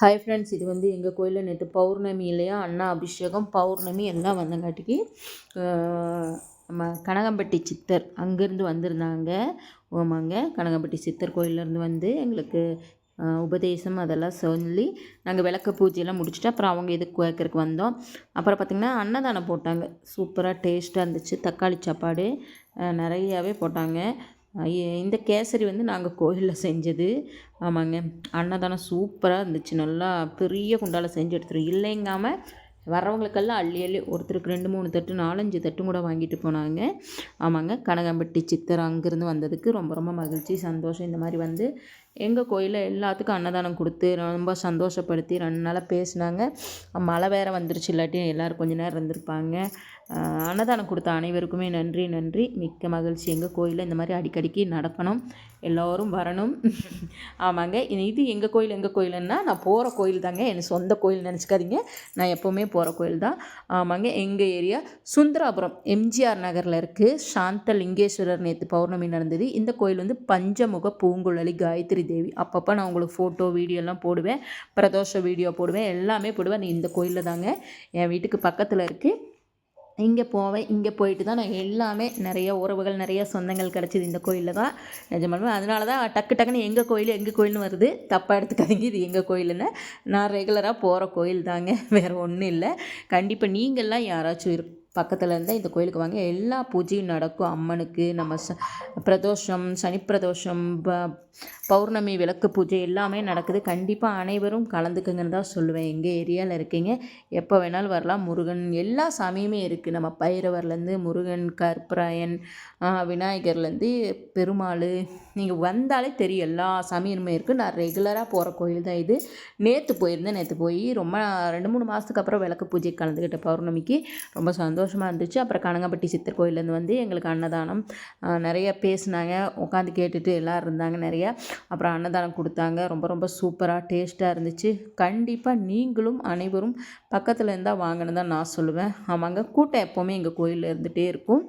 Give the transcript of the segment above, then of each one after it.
Hi friends இது வந்து எங்கள் கோயிலில் நேற்று பௌர்ணமி இல்லையா? அண்ணா அபிஷேகம் பௌர்ணமி எல்லாம் வந்தங்காட்டிக்கு நம்ம கனகம்பட்டி சித்தர் அங்கேருந்து வந்திருந்தாங்க. ஓமாங்க கனகம்பட்டி சித்தர் கோயிலேருந்து வந்து எங்களுக்கு உபதேசம் அதெல்லாம் சொல்லி நாங்கள் விளக்க பூஜையெல்லாம் முடிச்சுட்டு அப்புறம் அவங்க இதுக்கு கேட்கறக்கு வந்தோம். அப்புறம் பார்த்திங்கன்னா அன்னதானம் போட்டாங்க. சூப்பராக டேஸ்ட்டாக இருந்துச்சு. தக்காளி சாப்பாடு நிறையாவே போட்டாங்க. இந்த கேசரி வந்து நாங்கள் கோயிலில் செஞ்சது. ஆமாங்க. அன்னதானம் சூப்பராக இருந்துச்சு. நல்லா பெரிய குண்டால் செஞ்சு எடுத்துரும் இல்லைங்காமல் வரவங்களுக்கெல்லாம் அள்ளி அள்ளி ஒருத்தருக்கு ரெண்டு மூணு தட்டு நாலஞ்சு தட்டும் கூட வாங்கிட்டு போனாங்க. ஆமாங்க. கனகம்பட்டி சித்தர் அங்கேருந்து வந்ததுக்கு ரொம்ப ரொம்ப மகிழ்ச்சி சந்தோஷம். இந்த மாதிரி வந்து எங்கள் கோயிலில் எல்லாத்துக்கும் அன்னதானம் கொடுத்து ரொம்ப சந்தோஷப்படுத்தி ரெண்டு நாளாக பேசினாங்க. மழை வேறு வந்துருச்சு இல்லாட்டி எல்லோரும் கொஞ்ச நேரம் இருந்திருப்பாங்க. அன்னதானம் கொடுத்த அனைவருக்குமே நன்றி நன்றி. மிக்க மகிழ்ச்சி. எங்கள் கோயிலில் இந்த மாதிரி அடிக்கடிக்கு நடக்கணும். எல்லோரும் வரணும். ஆமாங்க. இது எங்கள் கோயில் எங்கள் கோயிலுன்னா நான் போகிற கோயில் தாங்க. என் சொந்த கோயில் நினச்சிக்காதீங்க. நான் எப்போவுமே போகிற கோயில் தான். ஆமாங்க. எங்கள் ஏரியா? சுந்தராபுரம். எம்ஜிஆர் நகரில் இருக்குது சாந்த லிங்கேஸ்வரர் நேற்று பௌர்ணமி நடந்தது. இந்த கோயில் வந்து பஞ்சமுக பூங்குழலி காயத்ரி தேவி. அப்பப்போ நான் உங்களுக்கு ஃபோட்டோ வீடியோலாம் போடுவேன். பிரதோஷ வீடியோ போடுவேன். எல்லாமே போடுவேன். இந்த கோயிலில் தாங்க. என் வீட்டுக்கு பக்கத்தில் இருக்குது இங்கே போவேன். இங்கே போயிட்டு தான் நான் எல்லாமே நிறைய உறவுகள் நிறைய சொந்தங்கள் கிடச்சிது இந்த கோயிலில் தான். நிஜமாலுமே அதனால தான் டக்கு டக்குன்னு எங்கள் கோயில் எங்கள் கோயில்னு வருது. தப்பாக எடுத்துக்காதீங்க. இது எங்கள் கோயிலுன்னு நான் ரெகுலராக போகிற கோயில் தாங்க. வேறு ஒன்றும் இல்லை. கண்டிப்பாக நீங்கள்லாம் யாராச்சும் இரு பக்கத்தில் இருந்தால் இந்த கோயிலுக்கு வாங்க எல்லா பூஜையும் நடக்கும். அம்மனுக்கு நம்ம ச பிரதோஷம் சனி பிரதோஷம் ப பௌர்ணமி விளக்கு பூஜை எல்லாமே நடக்குது. கண்டிப்பாக அனைவரும் கலந்துக்குங்கன்னு தான் சொல்லுவேன். எங்கள் ஏரியாவில் இருக்கீங்க எப்போ வேணாலும் வரலாம். முருகன் எல்லா சாமியுமே இருக்குது நம்ம பைரவர்லேருந்து முருகன் கற்பராயன் விநாயகர்லேருந்து பெருமாள். நீங்கள் வந்தாலே தெரியும் எல்லா சாமியுமே இருக்குது நான் ரெகுலராக போகிற கோயில் தான் இது. நேற்று போயிருந்தேன். நேற்று போய் ரொம்ப ரெண்டு மூணு மாதத்துக்கு அப்புறம் விளக்கு பூஜை கலந்துக்கிட்ட பௌர்ணமிக்கு. ரொம்ப சந்தோஷம். சந்தோஷமாக இருந்துச்சு. அப்புறம் கனகப்பட்டி சித்தர் கோயிலேருந்து வந்து எங்களுக்கு அன்னதானம் நிறைய பேசினாங்க. உட்காந்து கேட்டுட்டு எல்லோரும் இருந்தாங்க நிறையா. அப்புறம் அன்னதானம் கொடுத்தாங்க. ரொம்ப ரொம்ப சூப்பராக டேஸ்ட்டாக இருந்துச்சு. கண்டிப்பாக நீங்களும் அனைவரும் பக்கத்தில் இருந்தால் வாங்கன்னு தான் நான் சொல்லுவேன். ஆமாங்க கூட்டம் எப்போவுமே எங்கள் கோயிலில் இருந்துகிட்டே இருக்கும்.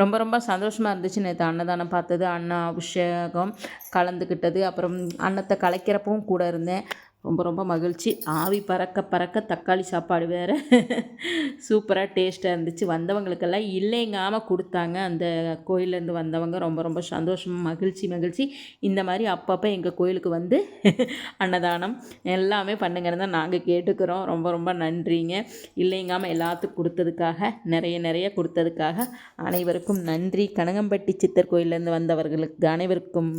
ரொம்ப ரொம்ப சந்தோஷமாக இருந்துச்சு. நேற்று அன்னதானம் பார்த்தது அண்ணா அபிஷேகம் கலந்துக்கிட்டது. அப்புறம் அன்னத்தை கலைக்கிறப்பவும் கூட இருந்தேன். ரொம்ப ரொம்ப மகிழ்ச்சி. ஆவி பறக்க பறக்க தக்காளி சாப்பாடு வேறு. சூப்பராக டேஸ்ட்டாக இருந்துச்சு. வந்தவங்களுக்கெல்லாம் இல்லைங்காமல் கொடுத்தாங்க. அந்த கோயிலேருந்து வந்தவங்க ரொம்ப ரொம்ப சந்தோஷம் மகிழ்ச்சி மகிழ்ச்சி. இந்த மாதிரி அப்பப்போ எங்கள் கோயிலுக்கு வந்து அன்னதானம் எல்லாமே பண்ணுங்கன்னு தான் நாங்கள் கேட்டுக்கிறோம். ரொம்ப ரொம்ப நன்றிங்க. இல்லைங்காமல் எல்லாத்துக்கும் கொடுத்ததுக்காக நிறைய நிறைய கொடுத்ததுக்காக அனைவருக்கும் நன்றி. கனகம்பட்டி சித்தர் கோயிலேருந்து வந்தவர்களுக்கு அனைவருக்கும்